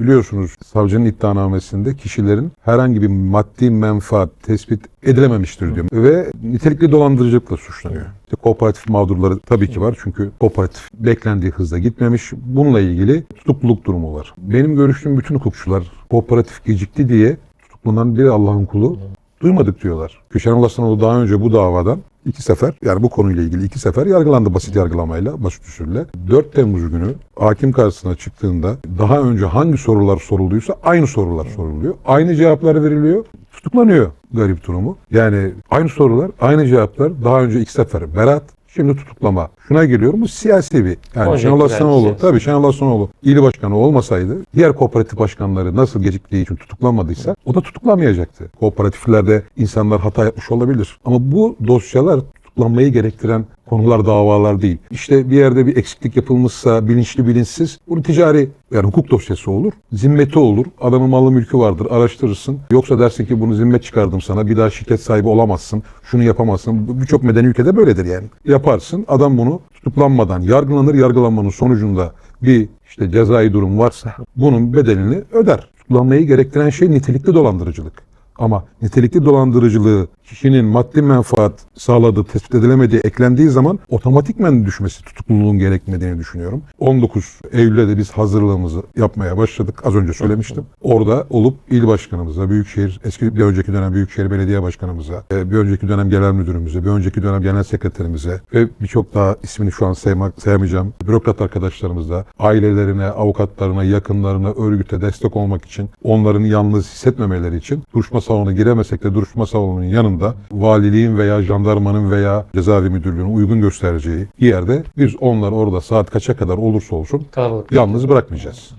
Biliyorsunuz savcının iddianamesinde kişilerin herhangi bir maddi menfaat tespit edilememiştir diyor. Ve nitelikli dolandırıcılıkla suçlanıyor. İşte kooperatif mağdurları tabii ki var çünkü kooperatif beklendiği hızda gitmemiş. Bununla ilgili tutukluluk durumu var. Benim görüştüğüm bütün hukukçular kooperatif gecikti diye tutuklanan bir Allah'ın kulu duymadık diyorlar. Köşen Ulaşhanoğlu daha önce bu davadan iki sefer yani bu konuyla ilgili iki sefer yargılandı basit yargılamayla, basit usulle. 4 Temmuz günü hakim karşısına çıktığında daha önce hangi sorular sorulduysa aynı sorular soruluyor. Aynı cevaplar veriliyor. Tutuklanıyor garip durumu. Yani aynı sorular, aynı cevaplar daha önce iki sefer beraat, şimdi tutuklama. Şuna geliyorum bu siyasi bir. Yani Şenol bir Aslanoğlu, siyasi. tabii Şenol Aslanoğlu il başkanı olmasaydı diğer kooperatif başkanları nasıl geciktiği için tutuklanmadıysa o da tutuklanmayacaktı. Kooperatiflerde insanlar hata yapmış olabilir. Ama bu dosyalar tutuklanmayı gerektiren konular, davalar değil. İşte bir yerde bir eksiklik yapılmışsa bilinçli bilinçsiz bu ticari yani hukuk dosyası olur. Zimmeti olur. Adamın malı mülkü vardır. Araştırırsın. Yoksa dersin ki bunu zimmet çıkardım sana. Bir daha şirket sahibi olamazsın. Şunu yapamazsın. Birçok medeni ülkede böyledir yani. Yaparsın. Adam bunu tutuklanmadan yargılanır. Yargılanmanın sonucunda bir işte cezai durum varsa bunun bedelini öder. Tutuklanmayı gerektiren şey nitelikli dolandırıcılık. Ama nitelikli dolandırıcılığı kişinin maddi menfaat sağladığı, tespit edilemediği eklendiği zaman otomatikmen düşmesi tutukluluğun gerekmediğini düşünüyorum. 19 Eylül'de de biz hazırlığımızı yapmaya başladık. Az önce söylemiştim. Orada olup il başkanımıza, büyükşehir, eski bir önceki dönem büyükşehir belediye başkanımıza, e, bir önceki dönem genel müdürümüze, bir önceki dönem genel sekreterimize ve birçok daha ismini şu an saymak, sayamayacağım bürokrat arkadaşlarımıza, ailelerine, avukatlarına, yakınlarına, örgüte destek olmak için, onların yalnız hissetmemeleri için duruşma salonuna giremesek de duruşma salonunun yanında valiliğin veya jandarmanın veya cezaevi müdürlüğünün uygun göstereceği yerde biz onları orada saat kaça kadar olursa olsun Kalabalık. yalnız bırakmayacağız.